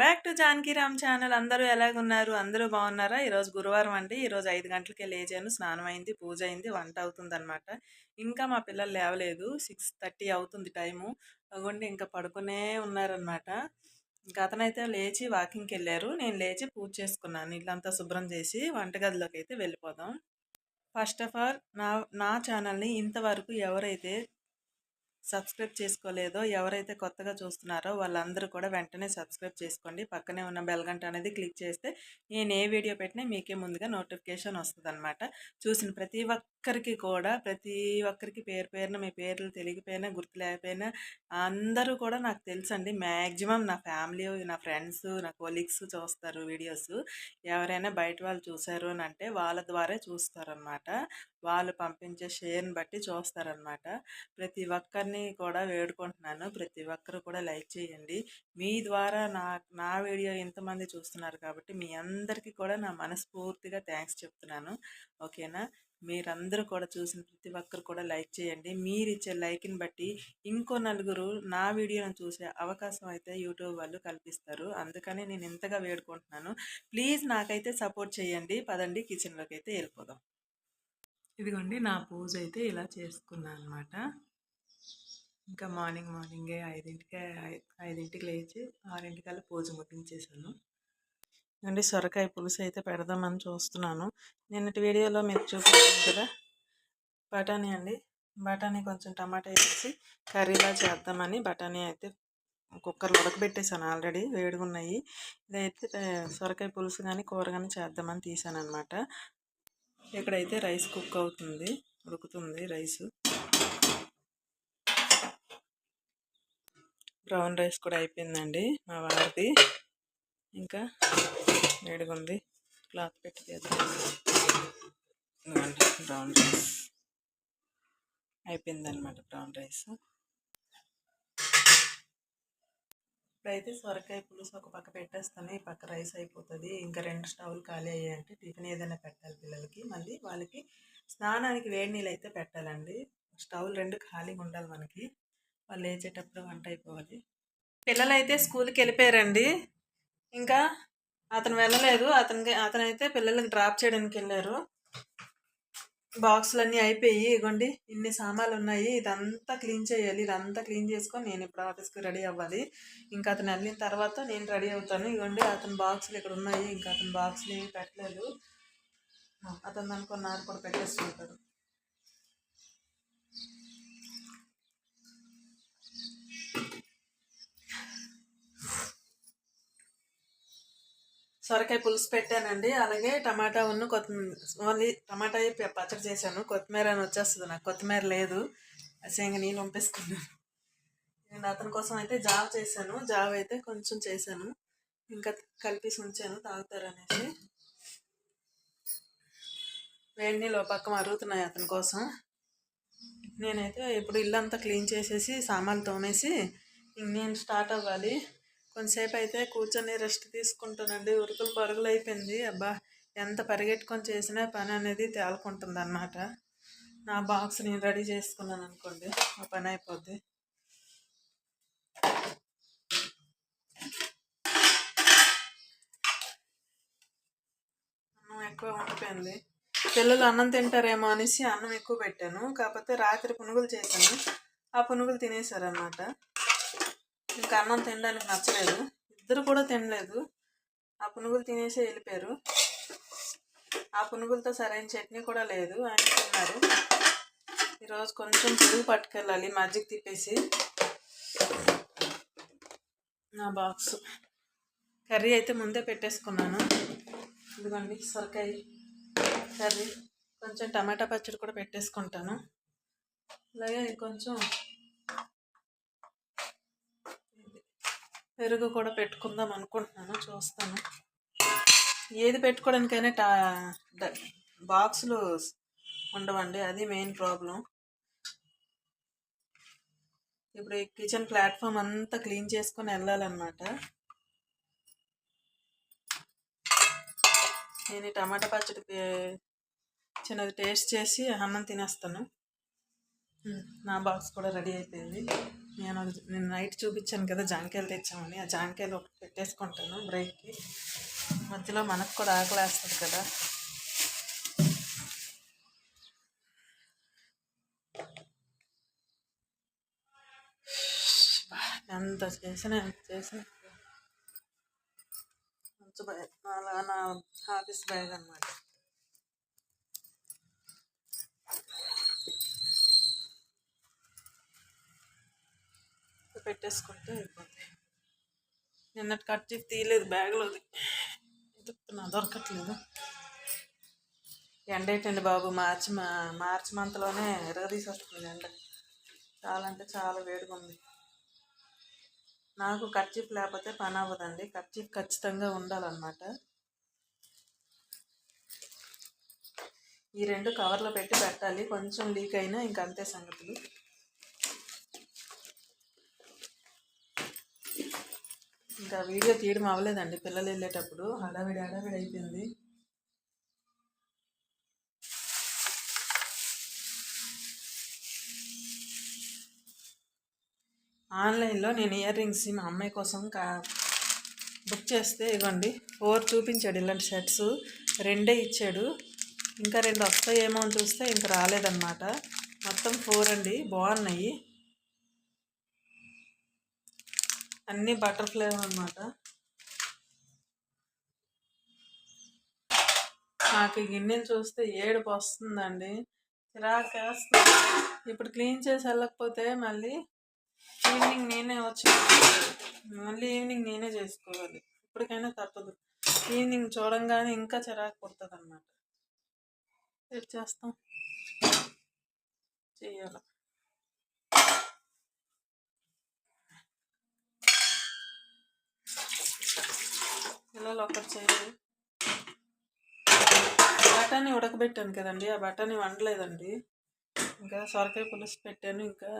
Back to Janaki Ram channel అందరూ ఎలాగున్నారు? అందరూ బాగున్నారా? ఈరోజు గురువారం అండి. ఈరోజు ఐదు గంటలకే లేచాను. స్నానం అయింది పూజ అయింది వంట అవుతుంది అనమాట ఇంకా మా పిల్లలు లేవలేదు. సిక్స్ థర్టీ అవుతుంది టైము. అవ్వండి ఇంకా పడుకునే ఉన్నారనమాట ఇంకా అతనైతే లేచి వాకింగ్కి వెళ్ళారు. నేను లేచి పూజ చేసుకున్నాను. ఇల్లంతా శుభ్రం చేసి వంటగదిలోకి అయితే వెళ్ళిపోదాం. ఫస్ట్ ఆఫ్ ఆల్ నా నా ఛానల్ని ఇంతవరకు ఎవరైతే సబ్స్క్రైబ్ చేసుకోలేదో ఎవరైతే కొత్తగా చూస్తున్నారో వాళ్ళందరూ కూడా వెంటనే సబ్స్క్రైబ్ చేసుకోండి. పక్కనే ఉన్న బెల్ గంట అనేది క్లిక్ చేస్తే నేను ఏ వీడియో పెట్టినా మీకే ముందుగా నోటిఫికేషన్ వస్తుంది అనమాట చూసిన ప్రతి ఒక్కరికి కూడా ప్రతి ఒక్కరికి పేరు పేరున మీ పేర్లు తెలియకపోయినా గుర్తు లేకపోయినా అందరూ కూడా నాకు తెలుసండి. మ్యాక్సిమం నా ఫ్యామిలీ నా ఫ్రెండ్స్ నా కొలీగ్స్ చూస్తారు వీడియోస్. ఎవరైనా బయట వాళ్ళు చూసారు అని అంటే వాళ్ళ ద్వారా చూస్తారనమాట వాళ్ళు పంపించే షేర్ని బట్టి చూస్తారనమాట ప్రతి ఒక్కరిని కూడా వేడుకుంటున్నాను. ప్రతి ఒక్కరు కూడా లైక్ చేయండి. మీ ద్వారా నా నా వీడియో ఎంతమంది చూస్తున్నారు కాబట్టి మీ అందరికీ కూడా నా మనస్ఫూర్తిగా థ్యాంక్స్ చెప్తున్నాను. ఓకేనా? మీరందరూ కూడా చూసిన ప్రతి ఒక్కరు కూడా లైక్ చేయండి. మీరు ఇచ్చే లైక్ని బట్టి ఇంకో నలుగురు నా వీడియోను చూసే అవకాశం అయితే యూట్యూబ్ వాళ్ళు కల్పిస్తారు. అందుకని నేను ఇంతగా వేడుకుంటున్నాను. ప్లీజ్ నాకైతే సపోర్ట్ చేయండి. పదండి కిచెన్లోకి అయితే వెళ్ళిపోదాం. ఇదిగోండి నా పూజ అయితే ఇలా చేసుకున్నాను అనమాట ఇంకా మార్నింగ్ మార్నింగే ఐదింటికే ఐదింటికి లేచి ఆరింటికల్లా పూజ ముగించేసాను అండి సొరకాయ పులుసు అయితే పెడదామని చూస్తున్నాను. నిన్నటి వీడియోలో మీరు చూపించాను కదా బఠానీ అండి. బఠానీ కొంచెం టమాటా వేసి కర్రీలా చేద్దామని బఠానీ అయితే కుక్కర్లో ఉడకబెట్టేసాను ఆల్రెడీ వేడిగా ఉన్నాయి. ఇదైతే సొరకాయ పులుసు కానీ కూర కానీ చేద్దామని తీసాను అనమాట ఇక్కడైతే రైస్ కుక్ అవుతుంది ఉడుకుతుంది రైస్. బ్రౌన్ రైస్ కూడా అయిపోయిందండి. మా వారిది. ఇంకా వేడిగుంది. క్లాత్ పెట్టి బ్రౌన్ రైస్. అయిపోయిందనమాట బ్రౌన్ రైస్. ఇప్పుడైతే సొరకాయ పులుసు ఒక పక్క పెట్టేస్తాను. ఈ పక్క రైస్ అయిపోతుంది. ఇంకా రెండు స్టవ్లు ఖాళీ అయ్యాయంటే టిఫిన్ ఏదైనా పెట్టాలి పిల్లలకి. మళ్ళీ వాళ్ళకి స్నానానికి వేడి నీళ్ళు అయితే పెట్టాలండి. స్టవ్లు రెండు ఖాళీగా ఉండాలి మనకి. వాళ్ళు లేచేటప్పుడు వంట అయిపోవాలి. పిల్లలు అయితే స్కూల్కి వెళ్ళిపోయారండి ఇంకా అతను వెళ్ళలేదు. అతనికి అతనైతే పిల్లలకి డ్రాప్ చేయడానికి వెళ్ళారు బాక్సులన్నీ అయిపోయి ఇగోండి ఇన్ని సామాన్లు ఉన్నాయి ఇదంతా క్లీన్ చేయాలి. ఇదంతా క్లీన్ చేసుకొని నేను ఇప్పుడు ఆఫీస్కి రెడీ అవ్వాలి. ఇంకా అతను వెళ్ళిన తర్వాత నేను రెడీ అవుతాను. ఇగోండి అతని బాక్సులు ఇక్కడ ఉన్నాయి. ఇంకా అతని బాక్సులు ఏమి పెట్టలేదు. అతను అనుకున్న కూడా పెట్టేస్తుంటారు సొరకాయ పులుసు పెట్టానండి. అలాగే టమాటా ఉన్న కొత్తిమీర ఓన్లీ టమాటా పచ్చడి చేశాను. కొత్తిమీర అని వచ్చేస్తుంది నాకు. కొత్తిమీర లేదు. అసహ్యంగా నేను పంపేసుకున్నాను నేను అతని కోసం అయితే జావ చేశాను. జావ అయితే కొంచెం చేశాను. ఇంకా కలిపి ఉంచాను. తాగుతారనేసి. వేడి నీళ్ళు పక్క మరుగుతున్నాయి అతని కోసం. నేనైతే ఇప్పుడు ఇల్లంతా క్లీన్ చేసేసి సామాన్లు తోమేసి ఇంక నేను స్టార్ట్ అవ్వాలి. కొంతసేపు అయితే కూర్చొని రెస్ట్ తీసుకుంటానండి. ఉరుకులు పరుగులు అయిపోయింది అబ్బా ఎంత పరిగెట్టుకొని చేసినా పని అనేది తేలుకుంటుంది అన్నమాట నా బాక్స్ నేను రెడీ చేసుకున్నాను అనుకోండి ఆ పని అయిపోద్ది. అన్నం ఎక్కువ ఉండిపోయింది పిల్లలు అన్నం తింటారేమో అనేసి అన్నం ఎక్కువ పెట్టాను. కాకపోతే రాత్రి పునుగులు చేశాను. ఆ పునుగులు తినేశారనమాట ఇంకా అన్నం తినడానికి నచ్చలేదు. ఇద్దరు కూడా తినలేదు. ఆ పునుగులు తినేసి వెళ్ళిపోయారు. ఆ పునుగులతో సరైన చట్నీ కూడా లేదు. ఆయన తిన్నారు. ఈరోజు కొంచెం పెరుగు పట్టుకెళ్ళాలి. మజ్జిగ తిప్పేసి నా బాక్స్. కర్రీ అయితే ముందే పెట్టేసుకున్నాను. ఇదిగోండి సొరకాయ కర్రీ. కొంచెం టమాటా పచ్చడి కూడా పెట్టేసుకుంటాను. అలాగే కొంచెం పెరుగు కూడా పెట్టుకుందాం అనుకుంటున్నాను చూస్తాను. ఏది పెట్టుకోవడానికైనా టా బాక్సులు ఉండవండి అది మెయిన్ ప్రాబ్లం. ఇప్పుడు ఈ కిచెన్ ప్లాట్ఫామ్ అంతా క్లీన్ చేసుకొని వెళ్ళాలన్నమాట. నేను టమాటా పచ్చడి చిన్నది టేస్ట్ చేసి అన్నం తినేస్తాను. నా బాక్స్ కూడా రెడీ అయిపోయింది. నేను నేను నైట్ చూపించాను కదా జాంకాయలు తెచ్చామని. ఆ జాంకాయలు ఒకటి పెట్టేసుకుంటాను బ్రేక్కి. మధ్యలో మనకు కూడా ఆకలి వేస్తుంది కదా. ఎంత చేసిన ఎంత చేసిన. మంచి బ్యాగ్ నా నా ఆఫీస్ బ్యాగ్ అనమాట పెట్టేసుకుంటే అయిపోతుంది నిన్నటి కట్ చేసి తీయలేదు బ్యాగ్లోది. చెప్తున్నా దొరకట్లేదు. ఎండ ఏంటండి బాబు. మార్చి మా మార్చి మంత్లోనే ఎరగదీసి వస్తుంది ఎండ. చాలా అంటే చాలా వేడిగా ఉంది. నాకు కర్చీఫ్ లేకపోతే పని అవ్వదండి. కర్చీఫ్ ఖచ్చితంగా ఉండాలన్నమాట. ఈ రెండు కవర్లో పెట్టి పెట్టాలి. కొంచెం లీక్ అయినా ఇంక అంతే సంగతులు. ఇంకా వీడియో తీయడం అవ్వలేదండి. పిల్లలు వెళ్ళేటప్పుడు హడావిడి హడావిడి అయిపోయింది. ఆన్లైన్లో నేను ఇయర్ రింగ్స్ మా అమ్మాయి కోసం కా బుక్ చేస్తే ఇవ్వండి. ఫోర్ చూపించాడు ఇలాంటి షర్ట్స్. రెండే ఇచ్చాడు. ఇంకా రెండు వస్తాయేమో అని చూస్తే ఇంకా రాలేదన్నమాట. మొత్తం ఫోర్ అండి. బాగున్నాయి. అన్నీ బటర్ఫ్లై అనమాట నాకు గిన్నెలు చూస్తే ఏడుపు వస్తుందండి. చిరాకు వేస్తుంది. ఇప్పుడు క్లీన్ చేసి వెళ్ళకపోతే మళ్ళీ ఈవినింగ్ నేనే వచ్చి మళ్ళీ ఈవినింగ్ నేనే చేసుకోవాలి. ఇప్పటికైనా తప్పదు. ఈవినింగ్ చూడంగానే ఇంకా చిరాకు పుడుతుంది అనమాట చేస్తాం? చేయాలి? పిల్లలు ఒకటి చేయాలి? బఠానీ ఉడకబెట్టాను కదండి ఆ బఠానీ వండలేదండి. ఇంకా సొరకాయ పులుసు పెట్టాను ఇంకా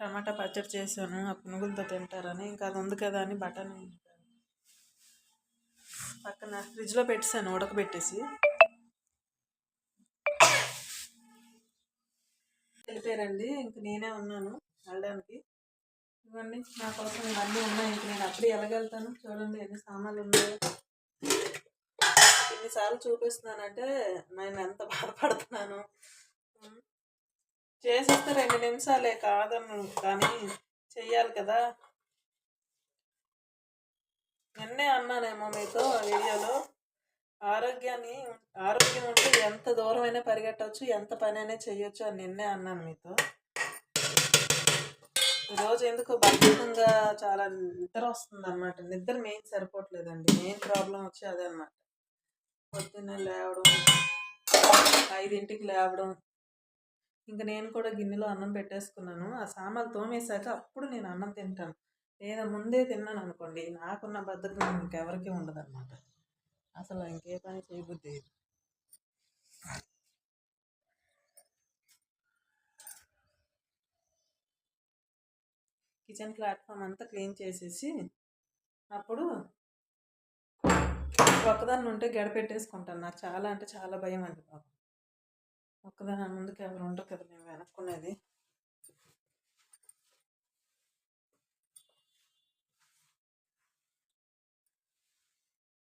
టమాటా పచ్చడి చేశాను ఆ పునుగులతో తింటారని ఇంకా అది ఉంది కదా అని బఠానీ పక్కన ఫ్రిడ్జ్లో పెట్టేశాను ఉడకబెట్టేసి. వెళ్ళిపోయారండి ఇంక నేనే ఉన్నాను వెళ్ళడానికి. ఇవ్వండి నా కోసం ఇవన్నీ ఉన్నాయి. ఇంక నేను అప్పుడే ఎలాగెళ్తాను? చూడండి ఎన్ని సామాన్లు ఉన్నాయో. ఎన్నిసార్లు చూపిస్తున్నానంటే నేను ఎంత బాధపడుతున్నాను? చేసేస్తే రెండు నిమిషాలే కాదను కానీ చెయ్యాలి కదా. నిన్నే అన్నానేమో మీతో వీడియోలో ఆరోగ్యాన్ని ఆరోగ్యం ఉంటే ఎంత దూరమైనా పరిగెట్టవచ్చు ఎంత పని అయినా చేయొచ్చు అని నిన్నే అన్నాను మీతో. ఈరోజు ఎందుకో బద్ధకంగా చాలా నిద్ర వస్తుంది అనమాట నిద్ర మెయిన్ సరిపోవట్లేదండి. మెయిన్ ప్రాబ్లం వచ్చి అదే అనమాట పొద్దున్నే లేవడం ఐదింటికి లేవడం. ఇంకా నేను కూడా గిన్నెలో అన్నం పెట్టేసుకున్నాను. ఆ సామాన్లు తోమేశాక అప్పుడు నేను అన్నం తింటాను. లేదా ముందే తిన్నాను అనుకోండి నాకున్న బద్ధకం ఇంకెవరికి ఉండదు అనమాట అసలు ఇంకే పని చేయబుద్ధి కిచెన్ ప్లాట్ఫామ్ అంతా క్లీన్ చేసేసి అప్పుడు ఒక్కదాన్ని ఉంటే గడపెట్టేసుకుంటాను నాకు చాలా అంటే చాలా భయం అండి బాబు. ఒక్కదాని ముందుకు ఎవరు ఉండరు కదా మేము వెనక్కునేది.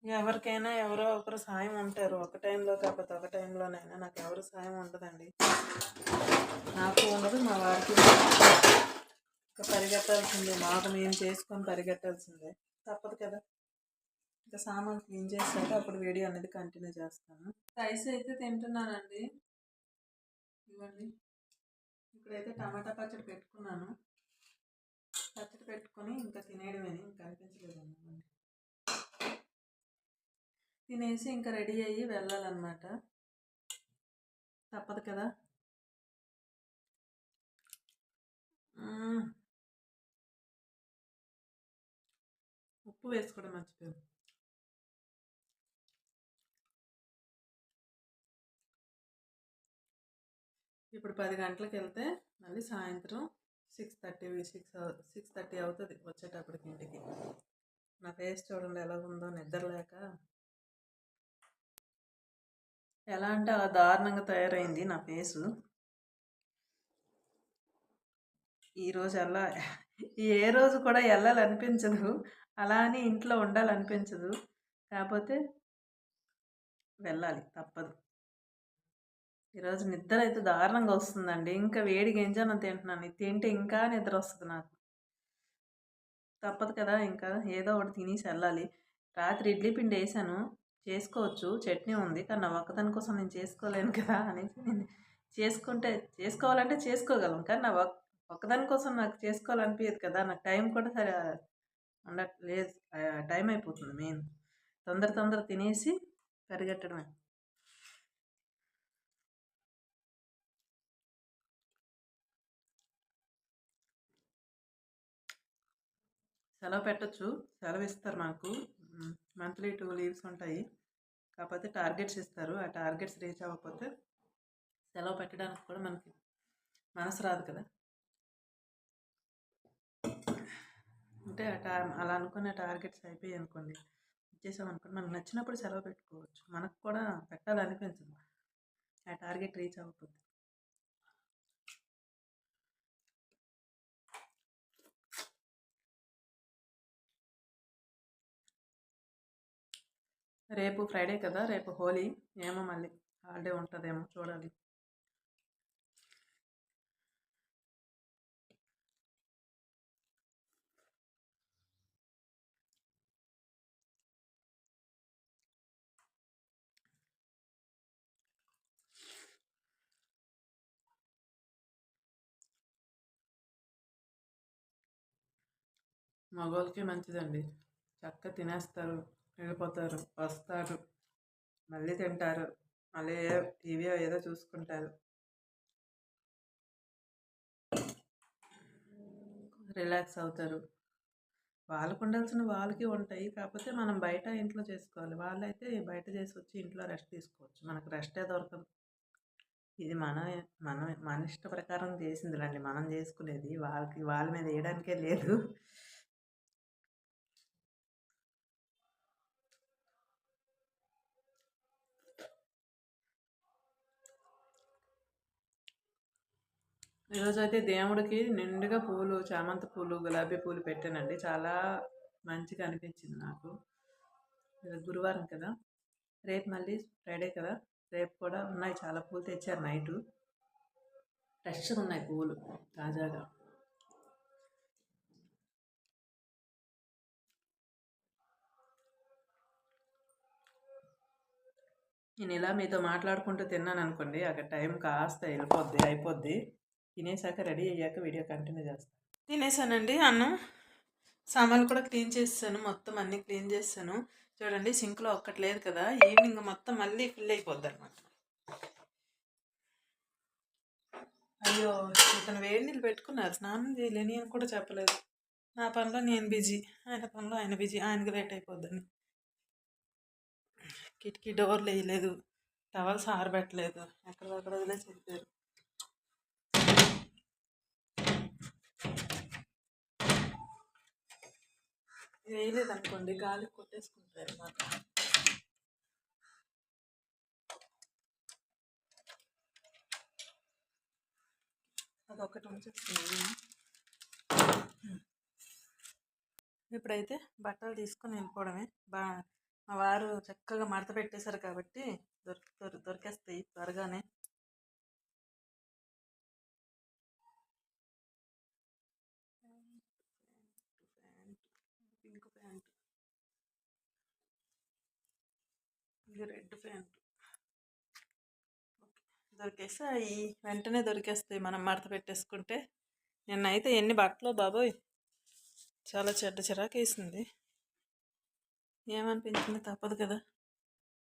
ఎవరికైనా ఎవరో ఒకరు సాయం ఉంటారు. ఒక టైంలో కాకపోతే ఒక టైంలోనైనా నాకు ఎవరు సాయం ఉండదండి. నాకు ఉండదు మా వారికి ఇంకా పరిగెత్తాల్సిందే మాకు మేము చేసుకొని పరిగెత్తాల్సిందే. తప్పదు కదా. ఇంకా సామాన్ క్లీన్ చేశాక అప్పుడు వీడియో అనేది కంటిన్యూ చేస్తాను. రైస్ అయితే తింటున్నానండి. ఇవ్వండి. ఇప్పుడైతే టమాటా పచ్చడి పెట్టుకున్నాను. పచ్చడి పెట్టుకొని ఇంకా తినేయడమేని ఇంకా అనిపించలేదన్నమాట. తినేసి ఇంకా రెడీ అయ్యి వెళ్ళాలన్నమాట. తప్పదు కదా మ్మ్. ఉప్పు వేసుకోవడం మర్చిపోయాను. ఇప్పుడు పది గంటలకు వెళ్తే మళ్ళీ సాయంత్రం six thirty six six thirty అవుతుంది వచ్చేటప్పటికి ఇంటికి. నా ఫేస్ చూడండి ఎలా ఉందో నిద్ర లేక. ఎలా అంటే అలా దారుణంగా తయారైంది నా ఫేసు. ఈరోజు ఎలా ఏ రోజు కూడా వెళ్ళాలనిపించదు అలా అని ఇంట్లో ఉండాలనిపించదు. కాకపోతే వెళ్ళాలి తప్పదు. ఈరోజు నిద్ర అయితే దారుణంగా వస్తుందండి. ఇంకా వేడి గింజను తింటున్నాను. ఇది తింటే ఇంకా నిద్ర వస్తుంది నాకు. తప్పదు కదా ఇంకా. ఏదో ఒకటి తినేసి వెళ్ళాలి. రాత్రి ఇడ్లీ పిండి వేసాను. చేసుకోవచ్చు. చట్నీ ఉంది. కానీ నా ఒక్కదాని కోసం నేను చేసుకోలేను కదా అనేసి నేను చేసుకుంటే చేసుకోవాలంటే చేసుకోగలం. కానీ నా ఒక్ ఒక్కదాని కోసం నాకు చేసుకోవాలనిపించదు కదా. నాకు టైం కూడా సరే ఉండట్లేదు టైం అయిపోతుంది మెయిన్. తొందర తొందర తినేసి పరిగెట్టడమే. సెలవు పెట్టచ్చు. సెలవు ఇస్తారు మాకు. మంత్లీ టూ లీవ్స్ ఉంటాయి. కాకపోతే టార్గెట్స్ ఇస్తారు. ఆ టార్గెట్స్ రీచ్ అవ్వకపోతే సెలవు పెట్టడానికి కూడా మనకి మనసు రాదు కదా. అంటే ఆ టా అలా అనుకున్న టార్గెట్స్ అయిపోయాయి అనుకోండి. ఇచ్చేసాం అనుకోండి. మనకు నచ్చినప్పుడు సెలవు పెట్టుకోవచ్చు. మనకు కూడా పెట్టాలనిపించదు. ఆ టార్గెట్ రీచ్ అవ్వకపోతే. రేపు ఫ్రైడే కదా? రేపు హోలీ. ఏమో మళ్ళీ. హాలిడే ఉంటుందేమో. చూడాలి. మగవాళ్ళకి మంచిదండి. చక్కగా తినేస్తారు వెళ్ళిపోతారు వస్తారు. మళ్ళీ తింటారు. మళ్ళీ టీవీ ఏదో చూసుకుంటారు. రిలాక్స్ అవుతారు. వాళ్ళకు ఉండాల్సిన వాళ్ళకి ఉంటాయి. కాకపోతే మనం బయట ఇంట్లో చేసుకోవాలి. వాళ్ళైతే బయట చేసి వచ్చి ఇంట్లో రెస్ట్ తీసుకోవచ్చు. మనకు రెస్టే దొరకదు. ఇది మన మన మన ఇష్ట ప్రకారం చేసిందిలండి. మనం చేసుకునేది. వాళ్ళకి వాళ్ళ మీద వేయడానికే లేదు. ఈరోజు అయితే దేవుడికి నిండుగా పూలు చామంతి పూలు గులాబీ పూలు పెట్టానండి. చాలా మంచిగా అనిపించింది నాకు. గురువారం కదా. రేపు మళ్ళీ ఫ్రైడే కదా. రేపు కూడా ఉన్నాయి చాలా పూలు తెచ్చారు నైటు. ఫ్రెష్గా ఉన్నాయి పూలు తాజాగా. నేను ఇలా మీతో మాట్లాడుకుంటూ తిన్నాను అనుకోండి అక్కడ టైం కాస్త వెళ్ళిపోద్ది అయిపోద్ది. తినేసాక రెడీ అయ్యాక వీడియో కంటిన్యూ చేస్తాను తినేసానండి అన్నం. సామాన్లు కూడా క్లీన్ చేస్తాను మొత్తం అన్నీ క్లీన్ చేస్తాను చూడండి సింక్లో ఒక్కటి లేదు కదా ఈవినింగ్ మొత్తం మళ్ళీ ఫిల్ అయిపోద్ది అనమాట అయ్యో ఇతను వేడి నీళ్ళు పెట్టుకున్నారు స్నానం చేయలేని అని కూడా చెప్పలేదు. నా పనిలో నేను బిజీ ఆయన పనిలో ఆయన బిజీ ఆయనకి లేట్ అయిపోద్దని. కిటికీ డోర్లు వేయలేదు టవల్స్ ఆరబెట్టలేదు ఎక్కడ వదిలేసి చెప్పారు వేయలేదు అనుకోండి గాలి కొట్టేసుకుంటారు అన్నమాట. అదొకటి ఉంచేస్తుంది ఇప్పుడైతే బట్టలు తీసుకొని వెళ్ళిపోవడమే. బా మా వారు చక్కగా మడత పెట్టేశారు కాబట్టి దొరికి దొరికేస్తాయి త్వరగానే పింక్ ప్యాంట్ ఇది రెడ్ ప్యాంట్. దొరికేస్తాయి వెంటనే దొరికేస్తాయి మనం మడత పెట్టేసుకుంటే. నిన్నైతే ఎన్ని బట్టలు బాబోయ్! చాలా చెడ్డ చిరాకేసింది. ఏమనిపించింది? తప్పదు కదా.